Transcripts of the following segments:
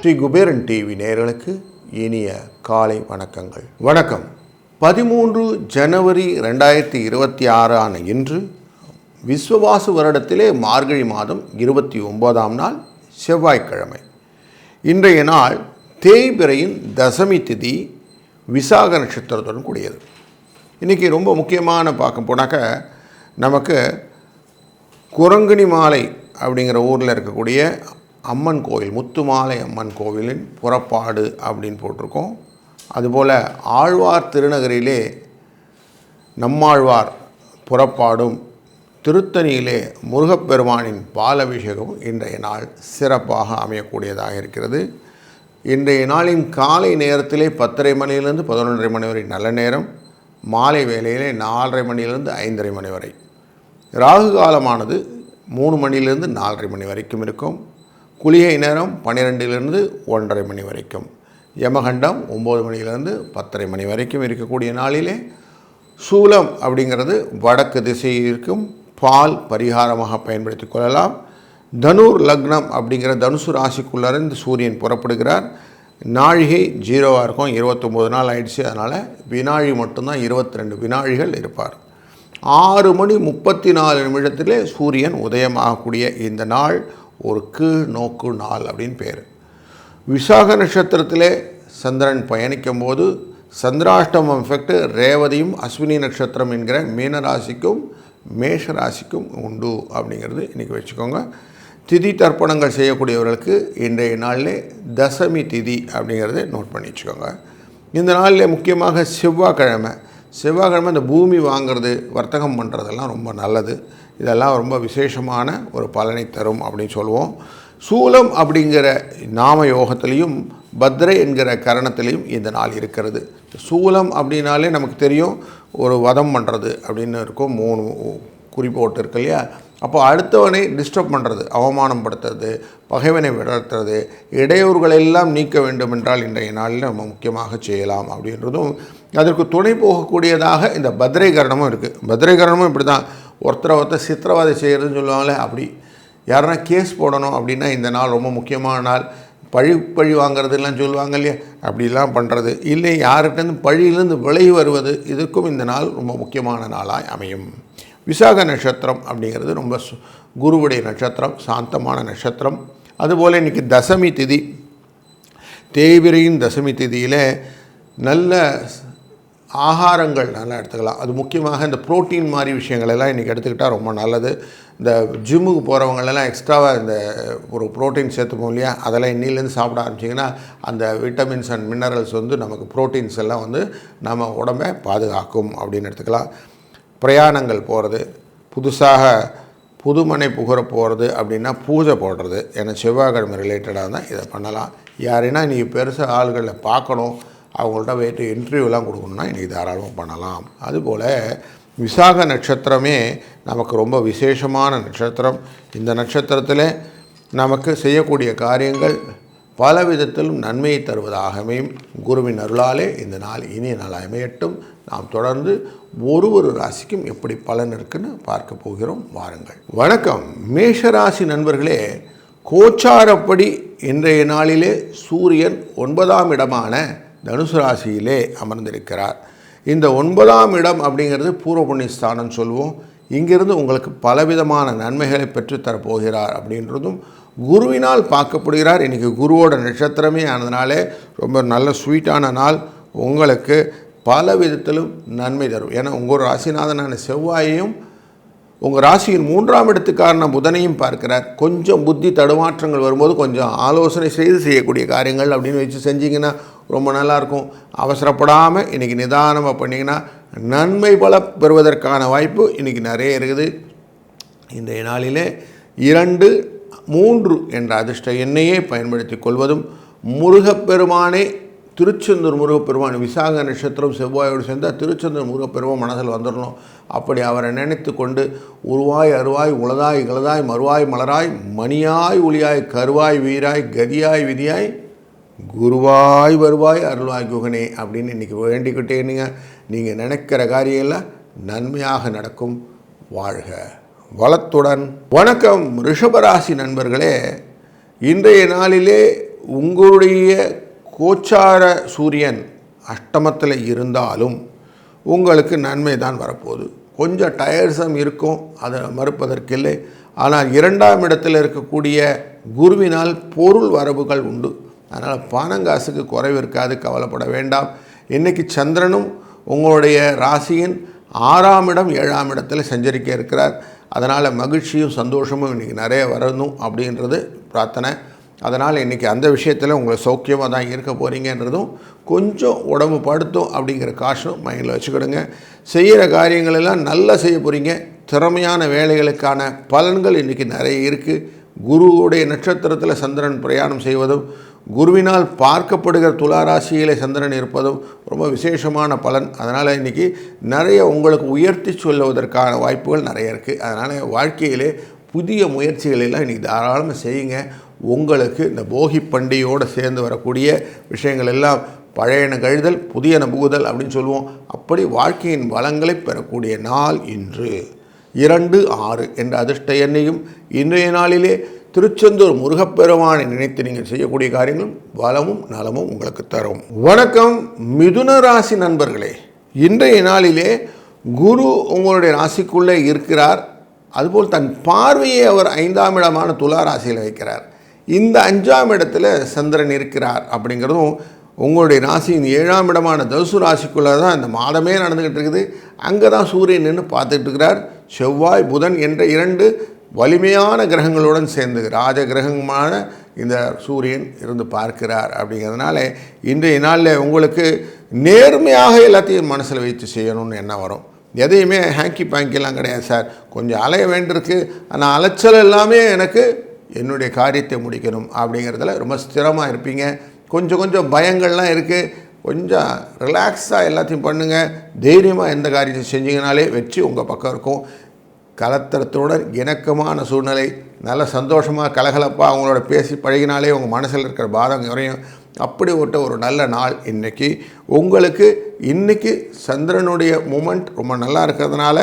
Sri Kuberan TV நேர்களுக்கு இனிய காலை வணக்கங்கள். வணக்கம். பதிமூன்று ஜனவரி ரெண்டாயிரத்தி இருபத்தி ஆறான இன்று விஸ்வவாசு வருடத்திலே மார்கழி மாதம் இருபத்தி ஒன்பதாம் நாள் செவ்வாய்க்கிழமை. இன்றைய நாள் தேய்பிரையின் தசமி திதி விசாக நட்சத்திரத்துடன் கூடியது. இன்றைக்கி ரொம்ப முக்கியமான பார்க்க போனாக்க நமக்கு குரங்கணி மாலை அப்படிங்கிற ஊரில் இருக்கக்கூடிய அம்மன் கோவில் முத்துமாலை அம்மன் கோவிலின் புறப்பாடு அப்படின்னு போட்டிருக்கோம். அதுபோல் ஆழ்வார் திருநகரிலே நம்மாழ்வார் புறப்பாடும் திருத்தணியிலே முருகப்பெருமானின் பாலபிஷேகமும் இன்றைய நாள் சிறப்பாக அமையக்கூடியதாக இருக்கிறது. இன்றைய நாளின் காலை நேரத்திலே பத்தரை மணியிலிருந்து பதினொன்றரை மணி வரை நல்ல நேரம் மாலை வேளையிலே நாலரை மணியிலிருந்து ஐந்தரை மணி வரை. ராகு காலமானது மூணு மணியிலிருந்து நாலரை மணி வரைக்கும் இருக்கும். குளிகை நேரம் பன்னிரெண்டிலிருந்து ஒன்றரை மணி வரைக்கும். யமகண்டம் ஒம்பது மணியிலிருந்து பத்தரை மணி வரைக்கும் இருக்கக்கூடிய நாளிலே சூலம் அப்படிங்கிறது வடக்கு திசையில் இருக்கும். பால் பரிகாரமாக பயன்படுத்தி கொள்ளலாம். தனுர் லக்னம் அப்படிங்கிற தனுசு ராசிக்குள்ளிருந்து சூரியன் புறப்படுகிறார். நாழிகை ஜீரோவாக இருக்கும். இருபத்தொம்போது நாள் ஆயிடுச்சு. அதனால் வினாழி மட்டும்தான் இருபத்தி ரெண்டு வினாழிகள் இருப்பார். ஆறு மணி முப்பத்தி நாலு நிமிடத்திலே சூரியன் உதயமாகக்கூடிய இந்த நாள் ஒரு கீழ் நோக்கு நாள் அப்படின்னு பேர். விசாக நட்சத்திரத்திலே சந்திரன் பயணிக்கும் போது சந்திராஷ்டமம் எஃபெக்ட் ரேவதியும் அஸ்வினி நட்சத்திரம் என்கிற மீன ராசிக்கும் மேஷ ராசிக்கும் உண்டு அப்படிங்கிறது இன்றைக்கி வச்சுக்கோங்க. திதி தர்ப்பணங்கள் செய்யக்கூடியவர்களுக்கு இன்றைய நாளிலே தசமி திதி அப்படிங்கிறத நோட் பண்ணி வச்சுக்கோங்க. இந்த நாளில் முக்கியமாக செவ்வாய்க்கிழமை செவ்வாய்க்கிழமை இந்த பூமி வாங்குறது வர்த்தகம் பண்ணுறதெல்லாம் ரொம்ப நல்லது. இதெல்லாம் ரொம்ப விசேஷமான ஒரு பலனை தரும் அப்படின்னு சொல்லுவோம் சூலம் அப்படிங்கிற நாம யோகத்திலையும் பத்ரை என்கிற கரணத்திலையும் இந்த நாள் இருக்கிறது. சூலம் அப்படின்னாலே நமக்கு தெரியும் ஒரு வதம் பண்ணுறது அப்படின்னு இருக்கும். மூணு குறிப்போட்டு இருக்கு இல்லையா? அப்போ அடுத்தவனை டிஸ்டர்ப் பண்ணுறது அவமானப்படுத்துறது பகைவனை விடர்த்துறது இடையூறுகளெல்லாம் நீக்க வேண்டும் என்றால் இன்றைய நாளில் நம்ம முக்கியமாக செய்யலாம் அப்படின்றதும் அதற்கு துணை போகக்கூடியதாக இந்த பத்ரைகரணமும் இருக்குது பத்ரைகரணமும் இப்படி தான் ஒருத்தரை ஒருத்தர் சித்திரவதை செய்கிறதுன்னு சொல்லுவாங்களே அப்படி. யாருன்னா கேஸ் போடணும் அப்படின்னா இந்த நாள் ரொம்ப முக்கியமான நாள். பழி பழி வாங்குறதுலாம் சொல்லுவாங்க இல்லையா? அப்படிலாம் பண்ணுறது இல்லை யார்கிட்டேருந்து பழியிலேருந்து விலகி வருவது இதுக்கும் இந்த நாள் ரொம்ப முக்கியமான நாளாக அமையும். விசாக நட்சத்திரம் அப்படிங்கிறது ரொம்ப சு- குருவுடைய நட்சத்திரம் சாந்தமான நட்சத்திரம். அதுபோல் இன்றைக்கி தசமி திதி. தேய்பிரையின் தசமி திதியில் நல்ல ஆகாரங்கள் நல்லா எடுத்துக்கலாம். அது முக்கியமாக இந்த புரோட்டீன் மாதிரி விஷயங்களெல்லாம் இன்றைக்கி எடுத்துக்கிட்டால் ரொம்ப நல்லது. இந்த ஜிம்முக்கு போகிறவங்களெல்லாம் எக்ஸ்ட்ராவாக இந்த ஒரு புரோட்டீன் சேர்த்துப்போம் இல்லையா? அதெல்லாம் இன்னிலேருந்து சாப்பிட ஆரம்பிச்சிங்கன்னா அந்த விட்டமின்ஸ் அண்ட் மினரல்ஸ் வந்து நமக்கு ப்ரோட்டீன்ஸ் எல்லாம் வந்து நம்ம உடம்பை பாதுகாக்கும் அப்படின்னு எடுத்துக்கலாம். பிரயாணங்கள் போகிறது புதுசாக புதுமனை புகர போகிறது அப்படின்னா பூஜை போடுறது. ஏன்னா செவ்வாய்க்கிழமை ரிலேட்டடாக தான் இதை பண்ணலாம். யாரைன்னா நீங்கள் பெருசாக ஆள்களை பார்க்கணும். அவங்கள்ட்ட போயிட்டு இன்டர்வியூலாம் கொடுக்கணுன்னா இன்றைக்கி தாராளமாக பண்ணலாம். அதுபோல் விசாக நட்சத்திரமே நமக்கு ரொம்ப விசேஷமான நட்சத்திரம். இந்த நட்சத்திரத்தில் நமக்கு செய்யக்கூடிய காரியங்கள் பல விதத்திலும் நன்மையை தருவதாகவும் குருவின் அருளாலே இந்த நாள் இனிய நாள் அமையட்டும். நாம் தொடர்ந்து ஒரு ஒரு ராசிக்கும் எப்படி பலன் இருக்குன்னு பார்க்க போகிறோம். வாருங்கள். வணக்கம். மேஷராசி நண்பர்களே கோச்சாரப்படி இன்றைய நாளிலே சூரியன் ஒன்பதாம் இடமான தனுசு ராசியிலே அமர்ந்திருக்கிறார். இந்த ஒன்பதாம் இடம் அப்படிங்கிறது பூர்வ புண்ணியஸ்தானம் சொல்லுவோம் இங்கிருந்து உங்களுக்கு பலவிதமான நன்மைகளை பெற்றுத்தரப்போகிறார் அப்படின்றதும் குருவினால் பார்க்கப்படுகிறார். இன்றைக்கி குருவோட நட்சத்திரமே ஆனதுனாலே ரொம்ப நல்ல ஸ்வீட்டான நாள். உங்களுக்கு பல விதத்திலும் நன்மை தரும். ஏன்னா உங்கள் ராசிநாதனான செவ்வாயையும் உங்கள் ராசியின் மூன்றாம் இடத்துக்காரன புதனையும் பார்க்கிறார். கொஞ்சம் புத்தி தடுமாற்றங்கள் வரும்போது கொஞ்சம் ஆலோசனை செய்து செய்யக்கூடிய காரியங்கள் அப்படின்னு வச்சு செஞ்சீங்கன்னா ரொம்ப நல்லாயிருக்கும். அவசரப்படாமல் இன்றைக்கி நிதானமாக பண்ணிங்கன்னா நன்மை பல பெறுவதற்கான வாய்ப்பு இன்றைக்கி நிறைய இருக்குது. இன்றைய நாளிலே இரண்டு மூன்று என்ற அதிர்ஷ்ட எண்ணையே பயன்படுத்தி கொள்வதும் முருகப்பெருமானே திருச்செந்தூர் முருகப்பெருமான் விசாக நட்சத்திரம் செவ்வாயோடு சேர்ந்தால் திருச்செந்தூர் முருகப்பெருமான் மனதில் வந்துடணும். அப்படி அவரை நினைத்து கொண்டு உருவாய் அருவாய் உளதாய் இளதாய் மறுவாய் மலராய் மணியாய் ஒளியாய் கருவாய் வீராய் கதியாய் விதியாய் குருவாய் வருவாய் அருள்வாய் குகனே அப்படின்னு இன்றைக்கி வேண்டிக்கிட்டேனுங்க நீங்கள் நினைக்கிற காரியெல்லாம் நன்மையாக நடக்கும். வாழ்க வளத்துடன். வணக்கம் ரிஷபராசி நண்பர்களே. இன்றைய நாளிலே உங்களுடைய கோச்சார சூரியன் அஷ்டமத்தில் இருந்தாலும் உங்களுக்கு நன்மை தான் வரப்போகுது. கொஞ்சம் டயர்ஸம் இருக்கும் அதை மறுப்பதற்கில்லை. ஆனால் இரண்டாம் இடத்தில் இருக்கக்கூடிய குருவினால் பொருள் வரவுகள் உண்டு. அதனால் பணங்காசுக்கு குறைவு இருக்காது கவலைப்பட வேண்டாம். இன்றைக்கி சந்திரனும் உங்களுடைய ராசியின் ஆறாம் இடம் ஏழாம் இடத்தில் சஞ்சரிக்க இருக்கிறார். அதனால் மகிழ்ச்சியும் சந்தோஷமும் இன்றைக்கி நிறைய வரணும் அப்படின்றது பிரார்த்தனை. அதனால் இன்றைக்கி அந்த விஷயத்தில் உங்களை சௌக்கியமாக தான் இருக்க போகிறீங்கன்றதும் கொஞ்சம் உடம்பு படுத்தும் அப்படிங்கிற காஷனும் மைண்டில் வச்சுக்கிடுங்க. செய்கிற காரியங்களெல்லாம் நல்லா செய்ய போகிறீங்க திறமையான வேலைகளுக்கான பலன்கள் இன்றைக்கி நிறைய இருக்குது குருவுடைய நட்சத்திரத்தில் சந்திரன் பிரயாணம் செய்வதும் குருவினால் பார்க்கப்படுகிற துளாராசியிலே சந்திரன் இருப்பதும் ரொம்ப விசேஷமான பலன். அதனால் இன்றைக்கி நிறைய உங்களுக்கு உயர்த்தி சொல்லுவதற்கான வாய்ப்புகள் நிறைய இருக்குது அதனால் வாழ்க்கையிலே புதிய முயற்சிகளெல்லாம் இன்றைக்கி தாராளமாக செய்யுங்க. உங்களுக்கு இந்த போகி பண்டிகையோடு சேர்ந்து வரக்கூடிய விஷயங்கள் எல்லாம் பழையன கழுதல் புதியன புகுதல் அப்படின்னு சொல்லுவோம். அப்படி வாழ்க்கையின் வளங்களை பெறக்கூடிய நாள் இன்று. இரண்டு ஆறு என்ற அதிர்ஷ்ட எண்ணையும் இன்றைய நாளிலே திருச்செந்தூர் முருகப்பெருமானை நினைத்து நீங்கள் செய்யக்கூடிய காரியங்களும் வளமும் நலமும் உங்களுக்கு தரும். வணக்கம் மிதுன ராசி நண்பர்களே. இன்றைய நாளிலே குரு உங்களுடைய ராசிக்குள்ளே இருக்கிறார். அதுபோல் தன் பார்வையை அவர் ஐந்தாம் இடமான துலா ராசியில் வைக்கிறார். இந்த அஞ்சாம் இடத்துல சந்திரன் இருக்கிறார் அப்படிங்கிறதும் உங்களுடைய ராசியின் ஏழாம் இடமான தசு ராசிக்குள்ளே தான் இந்த மாதமே நடந்துக்கிட்டு இருக்குது. அங்கே தான் சூரியன் நின்று பார்த்துட்டு இருக்கிறார். செவ்வாய் புதன் என்ற இரண்டு வலிமையான கிரகங்களுடன் சேர்ந்து ராஜ கிரகமான இந்த சூரியன் இருந்து பார்க்கிறார் அப்படிங்கிறதுனால இன்றைய நாளில் உங்களுக்கு நேர்மையாக எல்லாத்தையும் மனசில் வைத்து செய்யணும்னு என்ன வரும். எதையுமே ஹேங்கி பேங்கிலாம் கிடையாது சார். கொஞ்சம் அலைய வேண்டியிருக்கு. ஆனால் அலைச்சல் எல்லாமே எனக்கு என்னுடைய காரியத்தை முடிக்கணும் அப்படிங்கிறதுல ரொம்ப ஸ்திரமாக இருப்பீங்க. கொஞ்சம் கொஞ்சம் பயங்கள்லாம் இருக்குது கொஞ்சம் ரிலாக்ஸாக எல்லாத்தையும் பண்ணுங்கள் தைரியமாக எந்த காரியத்தை செஞ்சீங்கனாலே வெற்றி உங்கள் பக்கம் இருக்கும். கலத்திரத்துடன் இணக்கமான சூழ்நிலை நல்ல சந்தோஷமாக கலகலப்பாக அவங்களோட பேசி பழகினாலே உங்கள் மனசில் இருக்கிற பாதம் குறையும். அப்படி விட்ட ஒரு நல்ல நாள் இன்றைக்கி உங்களுக்கு இன்றைக்கி சந்திரனுடைய மூமெண்ட் ரொம்ப நல்லா இருக்கிறதுனால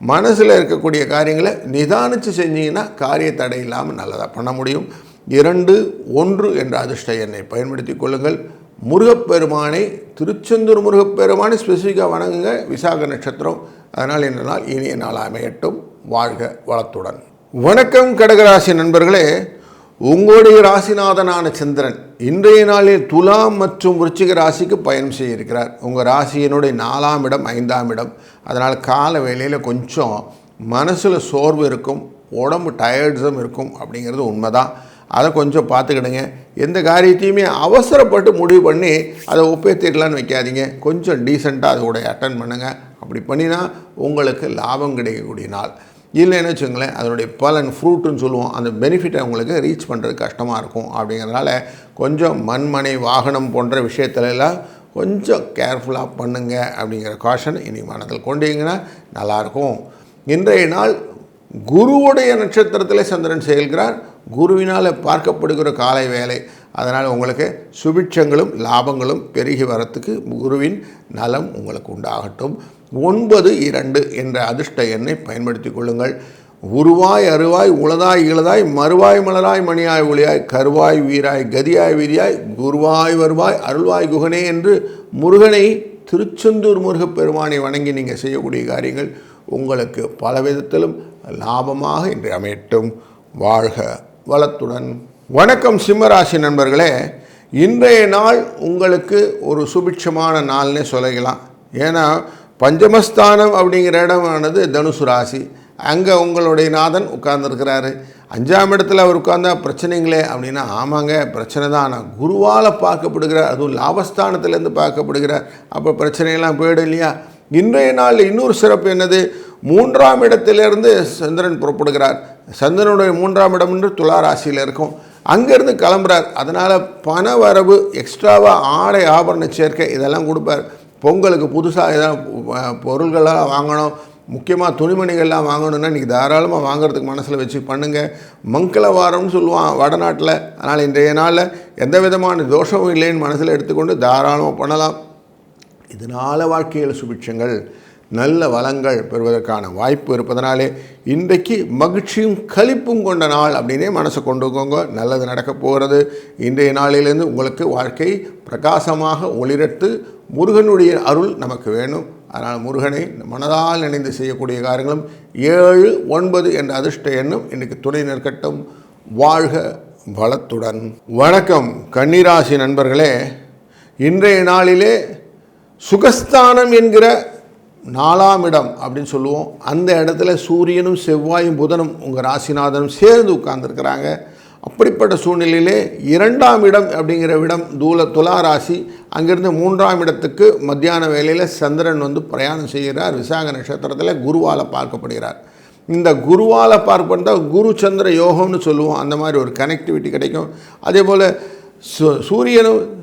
மனசில் இருக்கக்கூடிய காரியங்களை நிதானித்து செஞ்சீங்கன்னா காரிய தடை இல்லாமல் நல்லதாக பண்ண முடியும். இரண்டு ஒன்று என்ற அதிர்ஷ்ட எண்ணை பயன்படுத்தி கொள்ளுங்கள். முருகப்பெருமானை திருச்செந்தூர் முருகப்பெருமானை ஸ்பெசிஃபிக்காக வணங்குங்க. விசாக நட்சத்திரம். அதனால் இந்த நாள் இனிய நாள் அமையட்டும். வாழ்க வளத்துடன். வணக்கம் கடகராசி நண்பர்களே. உங்களுடைய ராசிநாதனான சந்திரன் இன்றைய நாளில் துலாம் மற்றும் விருச்சிக ராசிக்கு பயணம் செய்ய இருக்கிறார். உங்கள் ராசியினுடைய நாலாம் இடம் ஐந்தாம் இடம். அதனால் கால வேலையில் கொஞ்சம் மனசில் சோர்வு இருக்கும் உடம்பு டயர்ட்ஸும் இருக்கும் அப்படிங்கிறது உண்மைதான். அதை கொஞ்சம் பார்த்துக்கிடுங்க. எந்த காரியத்தையுமே அவசரப்பட்டு முடிவு பண்ணி அதை ஒப்பேத்திடலான்னு வைக்காதீங்க. கொஞ்சம் டீசெண்டாக அதோடைய அட்டன் பண்ணுங்கள் அப்படி பண்ணினா உங்களுக்கு லாபம் கிடைக்கக்கூடிய நாள். இல்லைன்னு வச்சுங்களேன் அதனுடைய பலன் ஃப்ரூட்டுன்னு சொல்லுவோம். அந்த பெனிஃபிட்டை உங்களுக்கு ரீச் பண்ணுறது கஷ்டமாக இருக்கும். அப்படிங்கிறதுனால கொஞ்சம் மண்மனை வாகனம் போன்ற விஷயத்துலலாம் கொஞ்சம் கேர்ஃபுல்லாக பண்ணுங்க அப்படிங்கிற காஷன் இனி மனதில் கொண்டீங்கன்னா நல்லாயிருக்கும். இன்றைய நாள் குருவுடைய நட்சத்திரத்தில் சந்திரன் செயல்கிறார். குருவினால் பார்க்கப்படுகிற காலை வேலை. அதனால் உங்களுக்கு சுபிட்சங்களும் லாபங்களும் பெருகி வரத்துக்கு குருவின் நலம் உங்களுக்கு உண்டாகட்டும். ஒன்பது இரண்டு என்ற அதிர்ஷ்ட எண்ணை பயன்படுத்தி கொள்ளுங்கள். உருவாய் அருவாய் உளதாய் இளதாய் மறுவாய் மலராய் மணியாய் ஒளியாய் கருவாய் வீராய் கதியாய் வீரியாய் குருவாய் வருவாய் அருள்வாய் குகனே என்று முருகனை திருச்செந்தூர் முருகப்பெருமானை வணங்கி நீங்கள் செய்யக்கூடிய காரியங்கள் உங்களுக்கு பல விதத்திலும் லாபமாக இன்று அமையட்டும். வாழ்க வளத்துடன். வணக்கம் சிம்மராசி நண்பர்களே இன்றைய நாள் உங்களுக்கு ஒரு சுபிட்சமான நாள்னே சொல்லிக்கலாம் ஏன்னா பஞ்சமஸ்தானம் அப்படிங்கிற இடமானது தனுசு ராசி. அங்கே உங்களுடைய நாதன் உட்கார்ந்துருக்கிறாரு. அஞ்சாம் இடத்துல அவர் உட்கார்ந்தா பிரச்சனைங்களே அப்படின்னா ஆமாங்க பிரச்சனை தான். ஆனால் குருவால் பார்க்கப்படுகிறார் அதுவும் லாபஸ்தானத்துலேருந்து பார்க்கப்படுகிறார். அப்போ பிரச்சனையெல்லாம் போயிடும் இல்லையா? இன்றைய நாளில் இன்னொரு சிறப்பு என்னது? மூன்றாம் இடத்திலிருந்து சந்திரன் புறப்படுகிறார். சந்திரனுடைய மூன்றாம் இடம் என்று துலா ராசியில் இருக்கும். அங்கேருந்து கிளம்புறார். அதனால் பண வரவு எக்ஸ்ட்ராவாக ஆடை ஆபரண சேர்க்கை இதெல்லாம் கொடுப்பார். பொங்கலுக்கு புதுசாக எதாவது பொருள்கள்லாம் வாங்கணும். முக்கியமாக துணிமணிகள்லாம் வாங்கணுன்னா இன்றைக்கி தாராளமாக வாங்குறதுக்கு மனசில் வச்சு பண்ணுங்கள் மங்கள வாரம்னு சொல்லுவான் வடநாட்டில். அதனால் இன்றைய நாளில் எந்த விதமான தோஷமும் இல்லைன்னு மனசில் எடுத்துக்கொண்டு தாராளமாக பண்ணலாம். இதனால் வாழ்க்கையில் சுபிட்சங்கள். நல்ல வளங்கள் பெறுவதற்கான வாய்ப்பு இருப்பதனாலே இன்றைக்கு மகிழ்ச்சியும் களிப்பும் கொண்ட நாள் அப்படின்னே மனசை கொண்டுக்கோங்க நல்லது நடக்கப் போகிறது. இன்றைய நாளிலிருந்து உங்களுக்கு வாழ்க்கை பிரகாசமாக ஒளிரட்டு முருகனுடைய அருள் நமக்கு வேணும். அதனால் முருகனை மனதால் நினைந்து செய்யக்கூடிய காரியங்களும் ஏழு ஒன்பது என்ற அதிர்ஷ்ட எண்ணம் இன்றைக்கு துணை நிற்கட்டும். வாழ்க வளத்துடன். வணக்கம் கன்னிராசி நண்பர்களே. இன்றைய நாளிலே சுகஸ்தானம் என்கிற நாலாம் இடம் அப்படின்னு சொல்லுவோம். அந்த இடத்துல சூரியனும் செவ்வாயும் புதனும் உங்கள் ராசிநாதனும் சேர்ந்து உட்கார்ந்துருக்கிறாங்க. அப்படிப்பட்ட சூழ்நிலையிலே இரண்டாம் இடம் அப்படிங்கிற இடம் தூல துலா ராசி. அங்கிருந்து மூன்றாம் இடத்துக்கு மத்தியான வேலையில் சந்திரன் வந்து பிரயாணம் செய்கிறார். விசாக நட்சத்திரத்தில் குருவால் பார்க்கப்படுகிறார். இந்த குருவால் பார்ப்பட்டா குரு சந்திர யோகம்னு சொல்லுவோம். அந்த மாதிரி ஒரு கனெக்டிவிட்டி கிடைக்கும். அதே போல் சு சூரியனும்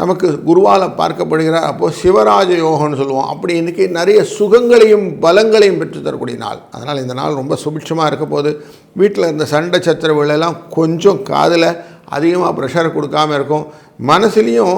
நமக்கு குருவால் பார்க்கப்படுகிறார் அப்போது சிவராஜ யோகம்னு சொல்லுவோம். அப்படி இன்றைக்கி நிறைய சுகங்களையும் பலங்களையும் பெற்று தரக்கூடிய நாள். அதனால் இந்த நாள் ரொம்ப சுபிட்சமாக இருக்க போது வீட்டில் இருந்த சண்டை சச்சரவுகளெல்லாம் கொஞ்சம் காதில் அதிகமாக ப்ரெஷர் கொடுக்காம இருக்கும். மனசுலேயும்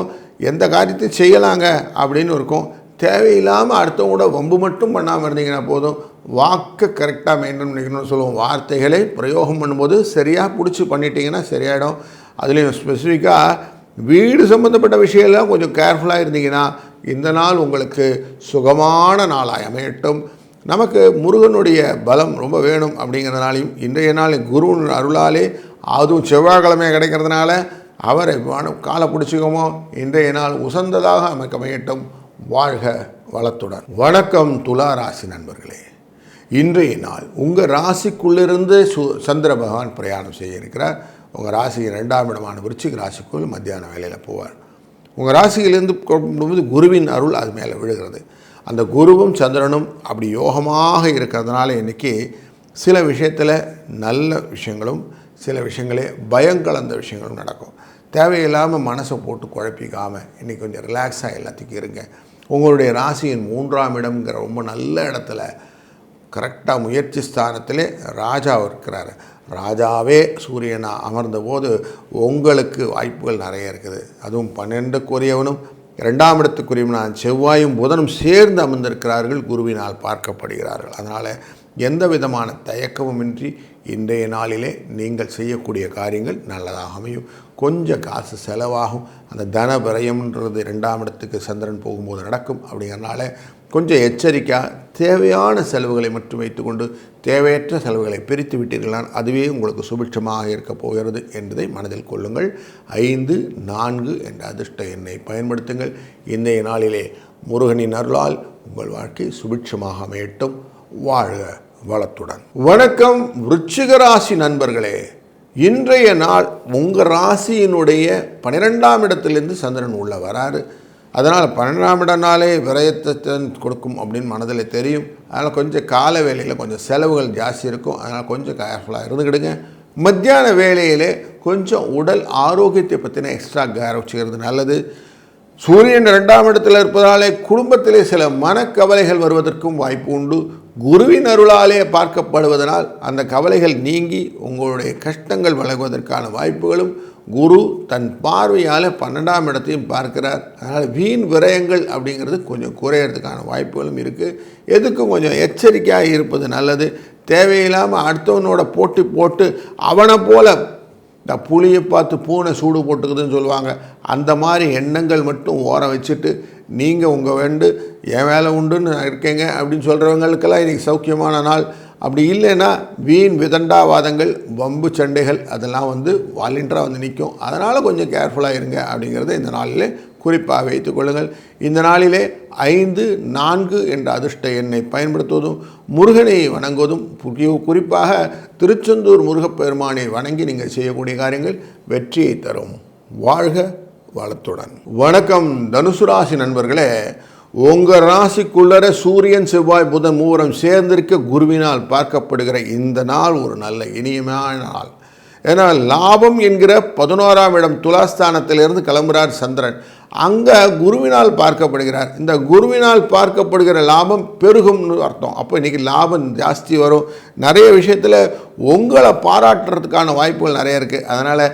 எந்த காரியத்தையும் செய்யலாங்க அப்படின்னு இருக்கும். தேவையில்லாமல் அடுத்தவங்க கூட வம்பு மட்டும் பண்ணாமல் இருந்தீங்கன்னா போதும். வாக்கை கரெக்டாக மெயின்டைன் பண்ணிக்கணும்னு சொல்லுவோம். வார்த்தைகளை பிரயோகம் பண்ணும்போது சரியாக பிடிச்சி பண்ணிட்டீங்கன்னா சரியாயிடும். அதுலேயும் ஸ்பெசிஃபிக்காக வீடு சம்மந்தப்பட்ட விஷயம்லாம் கொஞ்சம் கேர்ஃபுல்லாக இருந்தீங்கன்னா இந்த நாள் உங்களுக்கு சுகமான நாளாக அமையட்டும். நமக்கு முருகனுடைய பலம் ரொம்ப வேணும் அப்படிங்கிறதுனாலையும் இன்றைய நாள் குரு அருளாலே அதுவும் செவ்வாய்க்கிழமை கிடைக்கிறதுனால அவரை காலை பிடிச்சிக்கோமோ இன்றைய நாள் உசந்ததாக அமைக்க அமையட்டும். வாழ்க வளத்துடன். வணக்கம் துலா ராசி நண்பர்களே. இன்றைய நாள் உங்கள் ராசிக்குள்ளிருந்து சு சந்திர பகவான் பிரயாணம் செய்ய இருக்கிறார். உங்கள் ராசிக்கு ரெண்டாம் இடமான விருச்சிக ராசிக்குள் மத்தியான வேலையில் போவார். உங்கள் ராசியிலேருந்து கொண்டு குருவின் அருள் அது மேலே விழுகிறது. அந்த குருவும் சந்திரனும் அப்படி யோகமாக இருக்கிறதுனால இன்றைக்கி சில விஷயத்தில் நல்ல விஷயங்களும் சில விஷயங்களே பயம் கலந்த விஷயங்களும் நடக்கும். தேவையில்லாமல் மனசை போட்டு குழப்பிக்காமல் இன்றைக்கி கொஞ்சம் ரிலாக்ஸாக எல்லாத்துக்கும் இருங்க. உங்களுடைய ராசியின் மூன்றாம் இடம்ங்கிற ரொம்ப நல்ல இடத்துல கரெக்டாக முயற்சி ஸ்தானத்திலே ராஜா இருக்கிறார். ராஜாவே சூரியனா அமர்ந்தபோது உங்களுக்கு வாய்ப்புகள் நிறைய இருக்குது. அதுவும் பன்னெண்டுக்குரியவனும் இரண்டாம் இடத்துக்குரியவனான செவ்வாயும் புதனும் சேர்ந்து அமர்ந்திருக்கிறார்கள். குருவினால் பார்க்கப்படுகிறார்கள். அதனால் எந்த விதமான தயக்கமுமின்றி இன்றைய நாளிலே நீங்கள் செய்யக்கூடிய காரியங்கள் நல்லதாக அமையும். கொஞ்சம் காசு செலவாகும். அந்த தன விரயம்ன்றது ரெண்டாம் இடத்துக்கு சந்திரன் போகும்போது நடக்கும். அப்படிங்கிறனால கொஞ்சம் எச்சரிக்கையாக தேவையான செலவுகளை மட்டும் வைத்துக்கொண்டு தேவையற்ற செலவுகளை பிரித்து விட்டீர்களால் அதுவே உங்களுக்கு சுபிட்சமாக இருக்கப் போகிறது என்பதை மனதில் கொள்ளுங்கள். ஐந்து நான்கு என்ற அதிர்ஷ்ட எண்ணை பயன்படுத்துங்கள். இன்றைய நாளிலே முருகனின் அருளால் உங்கள் வாழ்க்கை சுபிட்சமாக அமையட்டும். வாழ்க வளத்துடன். வணக்கம் விருச்சிக ராசி நண்பர்களே. இன்றைய நாள் உங்கள் ராசியினுடைய பன்னிரெண்டாம் இடத்திலிருந்து சந்திரன் உள்ள வராரு. அதனால் பன்னெண்டாம் இடனாலே விரயத்தை கொடுக்கும் அப்படின்னு மனதில் தெரியும். அதனால் கொஞ்சம் கால வேலையில் கொஞ்சம் செலவுகள் ஜாஸ்தி இருக்கும். அதனால் கொஞ்சம் கேர்ஃபுல்லாக இருந்துக்கிடுங்க. மத்தியான வேலையில் கொஞ்சம் உடல் ஆரோக்கியத்தை பற்றின எக்ஸ்ட்ரா கேர் வச்சுக்கிறது நல்லது. சூரியன் ரெண்டாம் இடத்தில் இருப்பதாலே குடும்பத்திலே சில மனக்கவலைகள் வருவதற்கும் வாய்ப்பு உண்டு. குருவின் அருளாலே பார்க்கப்படுவதனால் அந்த கவலைகள் நீங்கி உங்களுடைய கஷ்டங்கள் வழங்குவதற்கான வாய்ப்புகளும் குரு தன் பார்வையால் பன்னெண்டாம் இடத்தையும் பார்க்கிறார். அதனால் வீண் விரயங்கள் அப்படிங்கிறது கொஞ்சம் குறையிறதுக்கான வாய்ப்புகளும் இருக்குது எதுக்கும் கொஞ்சம் எச்சரிக்கையாக இருப்பது நல்லது. தேவையில்லாமல் அடுத்தவனோட போட்டி போட்டு அவனை போல இந்த புளியை பார்த்து பூனை சூடு போட்டுக்குதுன்னு சொல்லுவாங்க. அந்த மாதிரி எண்ணங்கள் மட்டும் ஓரம் வச்சுட்டு நீங்கள் உங்கள் வேண்டு என் வேலை உண்டுன்னு இருக்கீங்க அப்படின்னு சொல்கிறவங்களுக்கெல்லாம் இன்றைக்கி சௌக்கியமான நாள். அப்படி இல்லைன்னா வீண் விதண்டாவாதங்கள் வம்பு சண்டைகள் அதெல்லாம் வந்து வாலண்டியராக வந்து நிற்கும் அதனால் கொஞ்சம் கேர்ஃபுல்லாக இருங்க அப்படிங்கிறத இந்த நாளில் குறிப்பாக வைத்துக் கொள்ளுங்கள். இந்த நாளிலே ஐந்து நான்கு என்ற அதிர்ஷ்ட எண்ணை பயன்படுத்துவதும் முருகனை வணங்குவதும் குறிப்பாக திருச்செந்தூர் முருகப்பெருமானை வணங்கி நீங்கள் செய்யக்கூடிய காரியங்கள் வெற்றியை தரும். வாழ்க வளத்துடன். வணக்கம் தனுசு ராசி நண்பர்களே. உங்கள் ராசிக்குள்ளர சூரியன் செவ்வாய் புதன் மூவரம் சேர்ந்திருக்க குருவினால் பார்க்கப்படுகிற இந்த நாள் ஒரு நல்ல இனிமையான நாள். ஏன்னா லாபம் என்கிற பதினோராம் இடம் துலாஸ்தானத்திலிருந்து கிளம்புறார் சந்திரன். அங்கே குருவினால் பார்க்கப்படுகிறார். இந்த குருவினால் பார்க்கப்படுகிற லாபம் பெருகும்னு அர்த்தம். அப்போ இன்றைக்கி லாபம் ஜாஸ்தி வரும். நிறைய விஷயத்தில் உங்களை பாராட்டுறதுக்கான வாய்ப்புகள் நிறைய இருக்குது அதனால்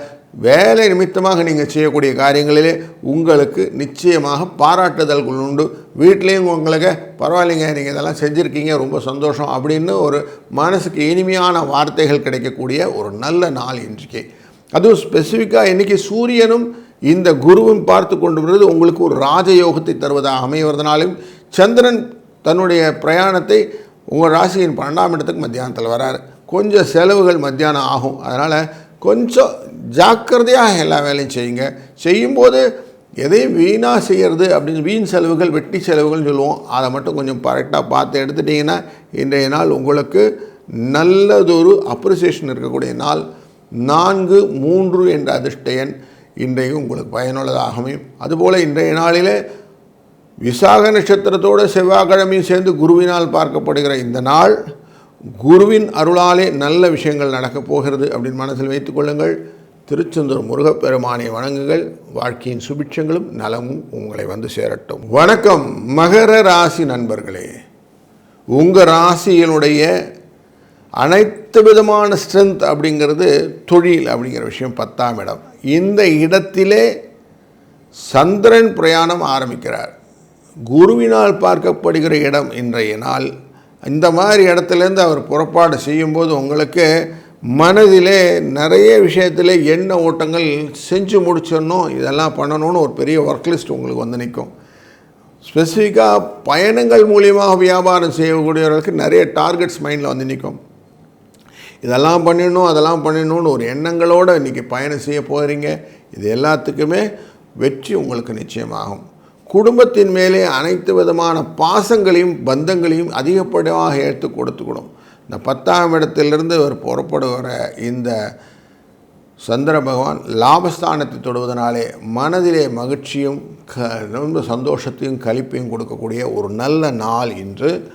வேலை நிமித்தமாக நீங்கள் செய்யக்கூடிய காரியங்களிலே உங்களுக்கு நிச்சயமாக பாராட்டுதல்கள் உண்டு. வீட்லேயும் உங்களுக்கு பரவாயில்லைங்க நீங்கள் இதெல்லாம் செஞ்சுருக்கீங்க ரொம்ப சந்தோஷம் அப்படின்னு ஒரு மனசுக்கு இனிமையான வார்த்தைகள் கிடைக்கக்கூடிய ஒரு நல்ல நாள் இன்றைக்கு. அதுவும் ஸ்பெசிஃபிக்காக இன்றைக்கி சூரியனும் இந்த குருவும் பார்த்து கொண்டு வருவது உங்களுக்கு ஒரு ராஜயோகத்தை தருவதாக அமைவதனாலும் சந்திரன் தன்னுடைய பிரயாணத்தை உங்கள் ராசியின் பன்னெண்டாம் இடத்துக்கு மத்தியானத்தில் வராரு. கொஞ்சம் செலவுகள் மத்தியானம் ஆகும். அதனால் கொஞ்சம் ஜாக்கிரதையாக எல்லா வேலையும் செய்யுங்க. செய்யும்போது எதையும் வீணாக செய்கிறது அப்படின்னு வீண் செலவுகள் வெட்டி செலவுகள்னு சொல்லுவோம். அதை மட்டும் கொஞ்சம் கரெக்டாக பார்த்து எடுத்துட்டிங்கன்னா இன்றைய நாள் உங்களுக்கு நல்லதொரு அப்ரிசியேஷன் இருக்கக்கூடிய நாள். நான்கு மூன்று என்ற அதிர்ஷ்ட எண் உங்களுக்கு பயனுள்ளதாக அமையும். அதுபோல் இன்றைய நாளிலே விசாக நட்சத்திரத்தோடு செவ்வாய்க்கிழமையும் சேர்ந்து குருவினால் பார்க்கப்படுகிற இந்த நாள் குருவின் அருளாலே நல்ல விஷயங்கள் நடக்கப் போகிறது அப்படின்னு மனசில் வைத்துக்கொள்ளுங்கள் திருச்செந்தூர் முருகப்பெருமானை வணங்குங்கள். வாழ்க்கையின் சுபிட்சங்களும் நலமும் உங்களை வந்து சேரட்டும். வணக்கம் மகர ராசி நண்பர்களே. உங்கள் ராசியினுடைய அனைத்து விதமான ஸ்ட்ரென்த் அப்படிங்கிறது தொழில் அப்படிங்கிற விஷயம் பத்தாம் இடம். இந்த இடத்திலே சந்திரன் பிரயாணம் ஆரம்பிக்கிறார். குருவினால் பார்க்கப்படுகிற இடம் இன்றைய நாள். இந்த மாதிரி இடத்துலேருந்து அவர் புறப்பாடு செய்யும்போது உங்களுக்கு மனதிலே நிறைய விஷயத்தில் எண்ண ஓட்டங்கள் செஞ்சு முடிச்சிடணும். இதெல்லாம் பண்ணணும்னு ஒரு பெரிய ஒர்க் லிஸ்ட் உங்களுக்கு வந்து நிற்கும். ஸ்பெசிஃபிக்காக பயணங்கள் மூலியமாக வியாபாரம் செய்யக்கூடியவர்களுக்கு நிறைய டார்கெட்ஸ் மைண்டில் வந்து நிற்கும். இதெல்லாம் பண்ணிடணும் அதெல்லாம் பண்ணிடணும்னு ஒரு எண்ணங்களோடு இன்றைக்கி பயணம் செய்ய போகிறீங்க இது எல்லாத்துக்குமே வெற்றி உங்களுக்கு நிச்சயமாகும். குடும்பத்தின் மேலே அனைத்து விதமான பாசங்களையும் பந்தங்களையும் அதிகப்படியாக எடுத்து கொடுத்துக்கணும். இந்த பத்தாம் இடத்திலிருந்து அவர் புறப்படுகிற இந்த சந்திர பகவான் லாபஸ்தானத்தை தொடுவதனாலே மனதிலே மகிழ்ச்சியும் க ரொம்ப சந்தோஷத்தையும் கழிப்பையும் கொடுக்கக்கூடிய ஒரு நல்ல நாள் இன்று.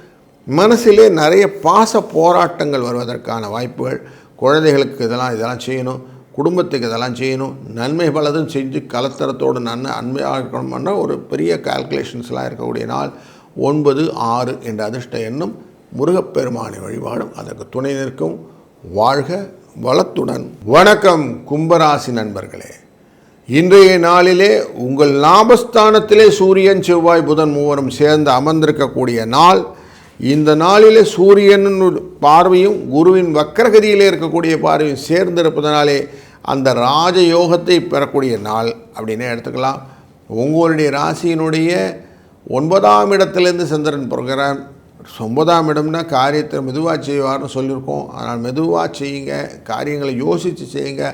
மனசிலே நிறைய பாச போராட்டங்கள் வருவதற்கான வாய்ப்புகள். குழந்தைகளுக்கு இதெல்லாம் இதெல்லாம் செய்யணும். குடும்பத்துக்கு இதெல்லாம் செய்யணும். நன்மை பலதும் செஞ்சு கலத்தரத்தோடு நன்மை அன்மையாக இருக்கணும்னா ஒரு பெரிய கால்குலேஷன்ஸ்லாம் இருக்கக்கூடிய நாள். ஒன்பது ஆறு என்ற அதிர்ஷ்ட எண்ணும் முருகப்பெருமானை வழிபாடும் அதற்கு துணை நிற்கும். வாழ்க வளத்துடன். வணக்கம் கும்பராசி நண்பர்களே. இன்றைய நாளிலே உங்கள் லாபஸ்தானத்திலே சூரியன் செவ்வாய் புதன் மூவரும் சேர்ந்து அமர்ந்திருக்கக்கூடிய நாள். இந்த நாளிலே சூரியனின் பார்வையும் குருவின் வக்கரகதியிலே இருக்கக்கூடிய பார்வையும் சேர்ந்திருப்பதனாலே அந்த ராஜயோகத்தை பெறக்கூடிய நாள் அப்படின்னே எடுத்துக்கலாம். உங்களுடைய ராசியினுடைய ஒன்பதாம் இடத்துலேருந்து சந்திரன் பிறகுறான் ஒன்பதாம் இடம்னா காரியத்தை மெதுவாக செய்வார்னு சொல்லியிருக்கோம். அதனால் மெதுவாக செய்யுங்க காரியங்களை யோசித்து செய்யுங்க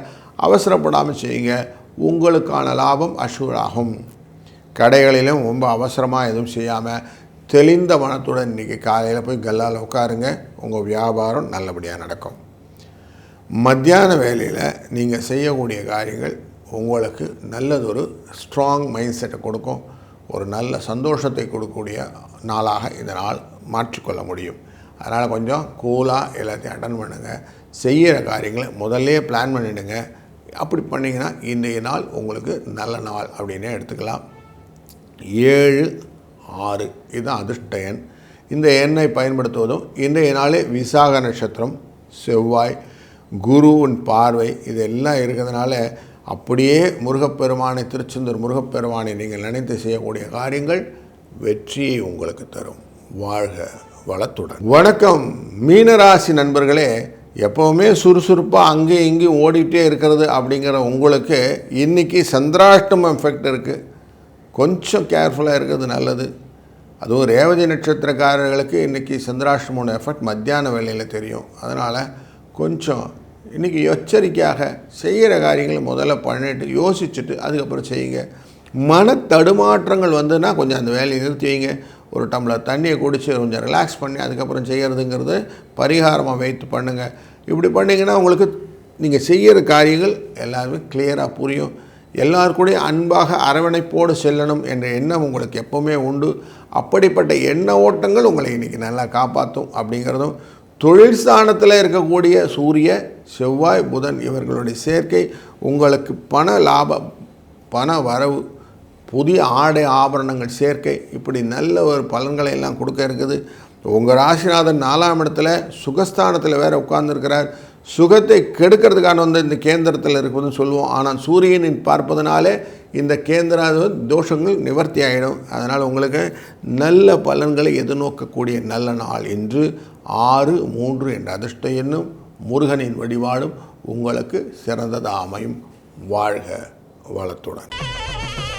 அவசரப்படாமல் செய்யுங்க உங்களுக்கான லாபம் அஷூராகும் கடைகளிலும் ரொம்ப அவசரமாக எதுவும் செய்யாமல் தெளிந்த மனத்துடன் இன்றைக்கி காலையில் போய் கல்லால் உட்காருங்க. உங்கள் வியாபாரம் நல்லபடியாக நடக்கும். மத்தியான வேலையில் நீங்கள் செய்யக்கூடிய காரியங்கள் உங்களுக்கு நல்லதொரு ஸ்ட்ராங் மைண்ட் செட்டை கொடுக்கும். ஒரு நல்ல சந்தோஷத்தை கொடுக்கக்கூடிய நாளாக இந்த நாள் மாற்றிக்கொள்ள முடியும். அதனால் கொஞ்சம் கூலாக எல்லாத்தையும் அட்டன் பண்ணுங்கள் செய்கிற காரியங்களை முதல்லே பிளான் பண்ணிவிடுங்க அப்படி பண்ணிங்கன்னா இன்றைய நாள் உங்களுக்கு நல்ல நாள் அப்படின்னே எடுத்துக்கலாம். ஏழு ஆறு. இதுதான் அதிர்ஷ்ட எண். இந்த எண்ணை பயன்படுத்துவதும் இன்றைய நாளே விசாக நட்சத்திரம் செவ்வாய் குருவின் பார்வை இதெல்லாம் இருக்கிறதுனால அப்படியே முருகப்பெருமானை திருச்செந்தூர் முருகப்பெருமானை நீங்கள் நினைத்து செய்யக்கூடிய காரியங்கள் வெற்றியை உங்களுக்கு தரும். வாழ்க வளத்துடன். வணக்கம். மீனராசி நண்பர்களே எப்போவுமே சுறுசுறுப்பாக அங்கேயும் இங்கேயும் ஓடிட்டே இருக்கிறது அப்படிங்கிற உங்களுக்கு இன்றைக்கி சந்திராஷ்டமம் எஃபெக்ட் இருக்குது கொஞ்சம் கேர்ஃபுல்லாக இருக்கிறது நல்லது. அதுவும் ரேவதி நட்சத்திரக்காரர்களுக்கு இன்றைக்கி சந்திராஷ்டமோட எஃபெக்ட் மத்தியான வேலையில் தெரியும். அதனால் கொஞ்சம் இன்றைக்கி எச்சரிக்கையாக செய்கிற காரியங்களை முதல்ல பண்ணிட்டு யோசிச்சுட்டு அதுக்கப்புறம் செய்யுங்க. மன தடுமாற்றங்கள் வந்துன்னா கொஞ்சம் அந்த வேலையை நிறுத்தி வைங்க ஒரு டம்ளர் தண்ணியை குடித்து கொஞ்சம் ரிலாக்ஸ் பண்ணி அதுக்கப்புறம் செய்கிறதுங்கிறது பரிகாரமாக வைத்து பண்ணுங்கள் இப்படி பண்ணிங்கன்னா உங்களுக்கு நீங்கள் செய்கிற காரியங்கள் எல்லாருமே கிளியராக புரியும். எல்லாருக்கூடையும் அன்பாக அரவணைப்போடு செல்லணும் என்ற எண்ணம் உங்களுக்கு எப்போவுமே உண்டு. அப்படிப்பட்ட எண்ண ஓட்டங்கள் உங்களை இன்றைக்கி நல்லா காப்பாற்றும் அப்படிங்கிறதும் தொழில் ஸ்தானத்தில் இருக்கக்கூடிய சூரிய செவ்வாய் புதன் இவர்களுடைய சேர்க்கை உங்களுக்கு பண லாபம் பண வரவு புதிய ஆடை ஆபரணங்கள் சேர்க்கை இப்படி நல்ல ஒரு பலன்களை எல்லாம் கொடுக்க இருக்குது. உங்கள் ராசிநாதன் நாலாம் இடத்துல சுகஸ்தானத்தில் வேறு உட்கார்ந்துருக்கிறார். சுகத்தை கெடுக்கிறதுக்கான வந்து இந்த கேந்திரத்தில் இருக்குதுன்னு சொல்லுவோம். ஆனால் சூரியனின் பார்ப்பதனாலே இந்த கேந்திர தோஷங்கள் நிவர்த்தி ஆகிடும் அதனால் உங்களுக்கு நல்ல பலன்களை எதிர்நோக்கக்கூடிய நல்ல நாள் என்று ஆறு மூன்று என்ற அதிர்ஷ்ட எண்ணும் முருகனின் வழிபாடும் உங்களுக்கு சிறந்ததாக அமையும் வாழ்க வளத்துடன்.